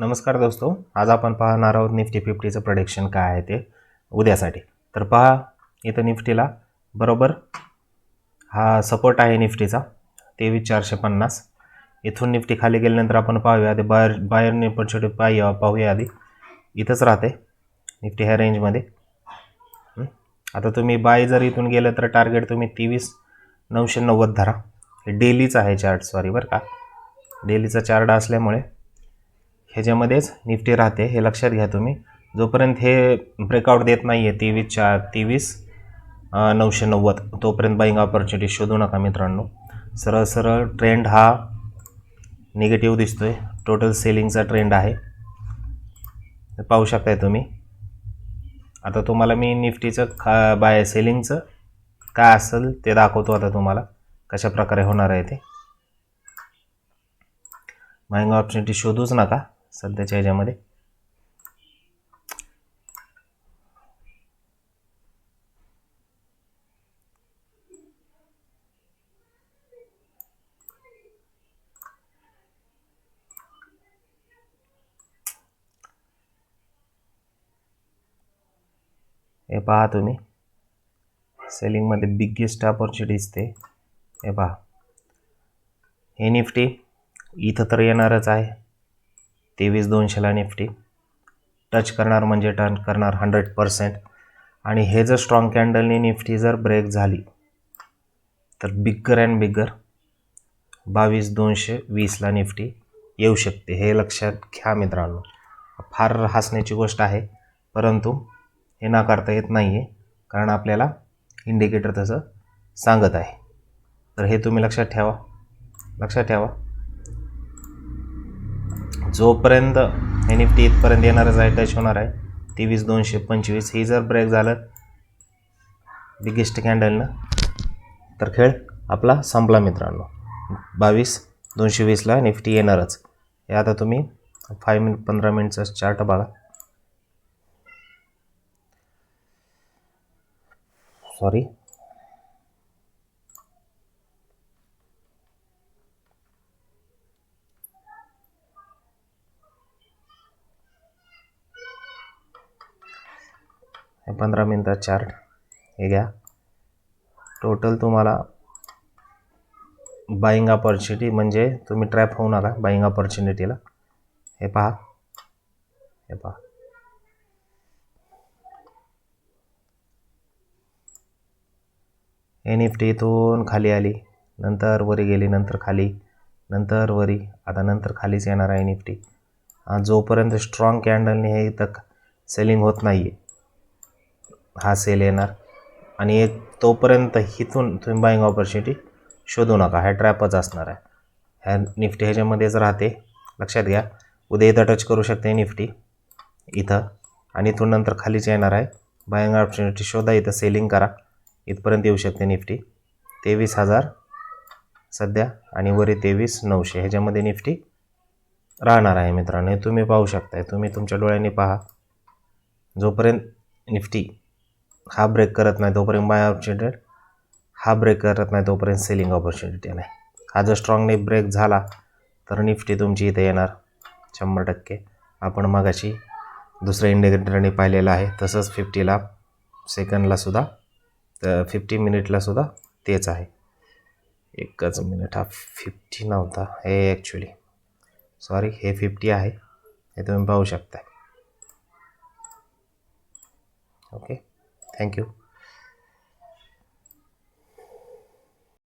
नमस्कार दोस्तो आज आपण पाहणार आहोत निफ्टी फिफ्टीचं प्रोडिक्शन काय आहे ते उद्यासाठी. तर पहा इथं निफ्टीला बरोबर? हा सपोर्ट आहे निफ्टीचा तेवीस चारशे पन्नास. इथून निफ्टी खाली गेल्यानंतर आपण पाहूया आधी बाहेर बाहेर ऑपॉर्च्युनिटी पाहूया पाहूया आधी. इथंच राहते निफ्टी ह्या रेंजमध्ये आता तुम्ही बाय जर इथून गेलं तर टार्गेट तुम्ही तेवीस नऊशे नव्वद धरा. हे डेलीचं आहे चार्ट सॉरी बरं का. डेलीचा चार्ट असल्यामुळे ह्याच्यामध्येच निफ्टी राहते हे लक्षात घ्या तुम्ही. जोपर्यंत हे ब्रेकआउट देत नाही आहे तेवीस चार तेवीस नऊशे नव्वद तोपर्यंत बाईंग ऑपॉर्च्युनिटी शोधू नका मित्रांनो. सरळ सरळ ट्रेंड हा निगेटिव्ह दिसतो आहे टोटल सेलिंगचा ट्रेंड आहे. पाहू शकताय तुम्ही. आता तुम्हाला मी निफ्टीचं खा बाय सेलिंगचं काय असेल ते दाखवतो आता तुम्हाला. कशा प्रकारे होणार आहे ते. बाईंग ऑपॉर्च्युनिटी शोधूच नका. सध्याच्या ह्याच्यामध्ये. हे पहा तुम्ही. सेलिंगमध्ये बिగ్గेस्ट ऑपॉर्च्युनिटी ते. हे पहा. हे निफ्टी इथं तर येणारच आहे. तेवीस दोनशेला निफ्टी. टच करणार म्हणजे टर्न करणार हंड्रेड पर्सेंट आणि हे जर स्ट्रॉंग कॅन्डलनी निफ्टी जर ब्रेक झाली तर बिग्गर अँड बिग्गर बावीस दोनशे वीसला निफ्टी येऊ शकते. हे लक्षात घ्या मित्रांनो. फार हसण्याची गोष्ट आहे परंतु हे नाकारता येत नाही आहे कारण आपल्याला इंडिकेटर तसं सांगत आहे. तर हे तुम्ही लक्षात ठेवा. लक्षात ठेवा. जोपर्यंत एन निफ्टी इथपर्यंत येणारच आहे टच होणार आहे तेवीस दोनशे पंचवीस ही जर ब्रेक झालं बिगेस्ट कॅन्डलनं तर खेळ आपला संपला मित्रांनो. बावीस दोनशे वीसला निफ्टी येणारच. हे आता तुम्ही फाय मिनिट पंधरा मिनिटचा चार्ट बघा. सॉरी पंधरा मिनटात चार्ट हे घ्या. टोटल तुम्हाला बाईंग ऑपॉर्च्युनिटी म्हणजे तुम्ही ट्रॅप होऊ नका बाईंग ऑपॉर्च्युनिटीला हे पहा. हे पहा. हे निफ्टी इथून खाली आली. नंतर वरी गेली नंतर खाली. नंतर वरी. आता नंतर खालीच येणार आहे निफ्टी हा जोपर्यंत स्ट्रॉंग कॅन्डलने हे इथं सेलिंग होत नाही आहे हा सेल येणार. आणि एक तोपर्यंत इथून तुम्ही बाईंग ऑपॉर्च्युनिटी शोधू नका. ह्या ट्रॅपच असणार आहे. ह्या निफ्टी ह्याच्यामध्येच राहते. लक्षात घ्या. उद्या इथं टच करू शकते निफ्टी. इथं. आणि इथून नंतर खालीच येणार आहे. बाईंग ऑपॉर्च्युनिटी शोधा. इथं सेलिंग करा. इथपर्यंत येऊ शकते निफ्टी. तेवीस हजार सध्या. आणि वरी तेवीस नऊशे. ह्याच्यामध्ये निफ्टी राहणार आहे मित्रांनो. हे तुम्ही पाहू शकताय. तुम्ही तुमच्या डोळ्यांनी पहा. जोपर्यंत निफ्टी हा ब्रेक करत नाही तोपर्यंत बाय ऑपॉर्च्युनिटी हा ब्रेक करत नाही तोपर्यंत सेलिंग ऑपॉर्च्युनिटी नाही हा जर स्ट्रॉंगने ब्रेक झाला तर निफ्टी तुमची इथे येणार शंभर टक्के. आपण मगाशी दुसऱ्या इंडिकेटरने पाहिलेलं आहे तसंच फिफ्टीला सेकंडला सुद्धा तर फिफ्टी मिनिटलासुद्धा तेच आहे. एकच मिनिट हा फिफ्टी नव्हता हे ॲक्च्युली सॉरी हे फिफ्टी आहे हे तुम्ही पाहू शकता ओके Thank you.